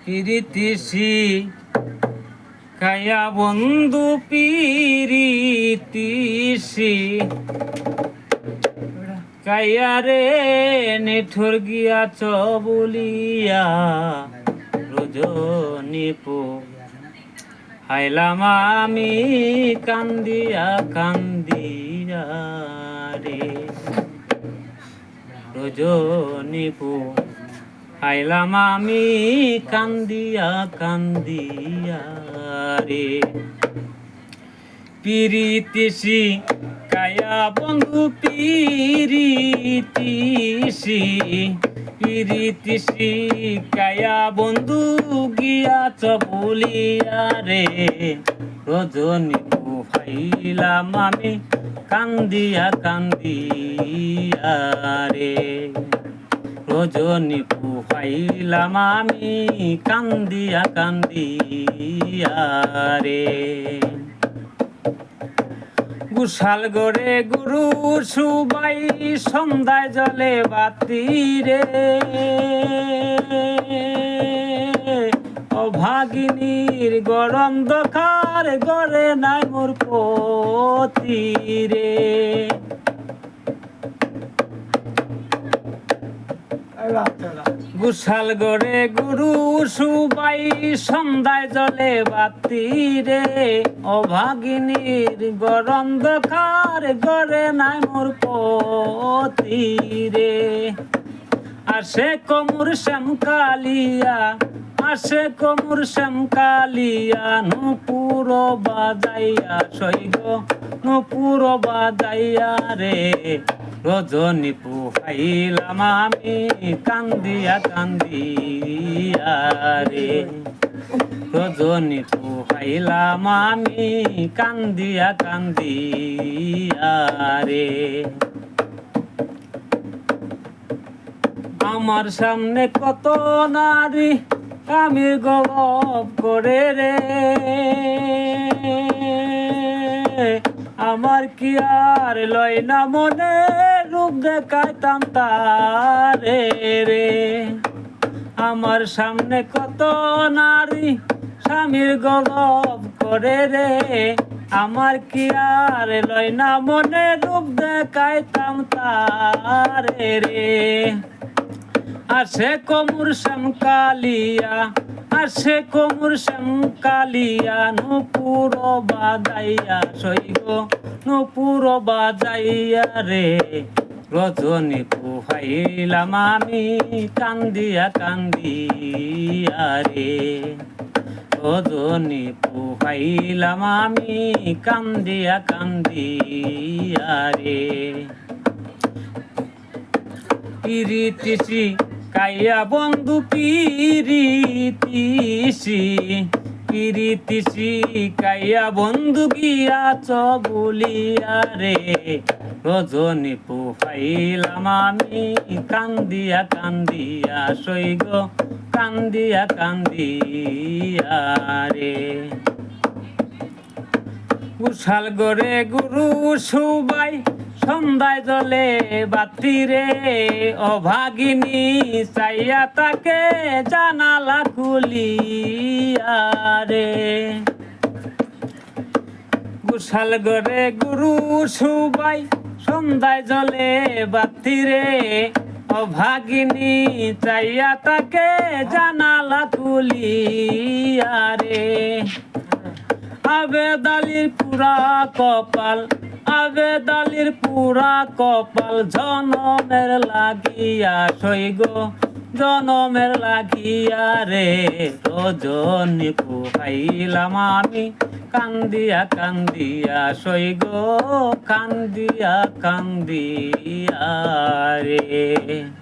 পিরিতিসি কায়া বন্ধু পিরিতিসি। কায়া রে নিঠুর গিয়াছ বলিয়া রজনীপু হাইলাম আমি কান্দিয়া কান্দিয়া রে রজনীপু হাইলাম আমি কান্দিয়া কান্দিয়া রে। পিরিতিসি কায়া বন্ধু পিরিতিসি পিরিতিসি কায়া বন্ধু গিয়াছ বলিয়া রে। রজনী ভাইলাম আমি কান্দিয়া কান্দিয়া রে। রজনী পুহাইলাম আমি, কান্দিয়া কান্দিয়া রে। গুশাল গড়ে গুরু সুবাই, সন্ধ্যায় জলে বাতি রে। অভাগিনীর গরম দখার গড়ে নাই মোর পতি রে। গুশাল গড়ে গুরু সুবাই, সন্ধ্যায় জলে বাতি রে। অভাগিনীর গরম দখার গড়ে নাই মোর পতি রে। আসে কমুর শ্যাম কালিয়া আসে কমুর শ্যাম কালিয়া নুপুর বাজাইয়া সৈগ, নুপুর বাজাইয়া রে। রজনী পুহাইলাম আমি কান্দিয়া কান্দিয়া রে। রজনী পুহাইলাম আমি কান্দিয়া কান্দিয়া রে। আমার সামনে কত নারী আমি গলব করে রে। আমার কি আর লয় না মনে? রূপ দেখাইতাম তারে রে। আমার সামনে কত নারী স্বামীর গলব করে রে। আমার কি আর লয় না মনে? রূপ দেখাইতাম তারে রে। আসে কমুর শ্যাম কালিয়া আসে কমুর শ্যাম কালিয়া নুপুর বাজাইয়া সৈগ নুপুর বাজাইয়া রে। রজনী পুহাইলাম আমি, কান্দিয়া কান্দিয়া রে। রজনী পুহাইলাম আমি, কান্দিয়া কান্দিয়া রে। পিরিতিসি কাইয়া বন্ধু পিরিতিসি পিরিতিসি কাইয়া বন্ধু গিয়াছ বলিয়া রে। রজনী পুহাইলাম আমি, কান্দিয়া কান্দিয়া সৈগ, কান্দিয়া কান্দিয়া রে। উশাল গড়ে গুরু সুবাই সন্ধ্যায় জলে বাতি রে অভাগিনী চাইয়া তাকে জানালা খুলিয়া রে। গুশাল গড়ে গুরু সুবাই, সন্ধ্যায় জলে বাতি রে অভাগিনী চাইয়া তাকে জানালা খুলিয়া রে। আবেদালির পুরা কপাল আবেদালির পুরা কপাল জনমের লাগিয়া সৈগ জনমের লাগিয়া রে। রজনী পুহাইলাম আমি, কান্দিয়া কান্দিয়া সৈগ কান্দিয়া কান্দিয়া রে।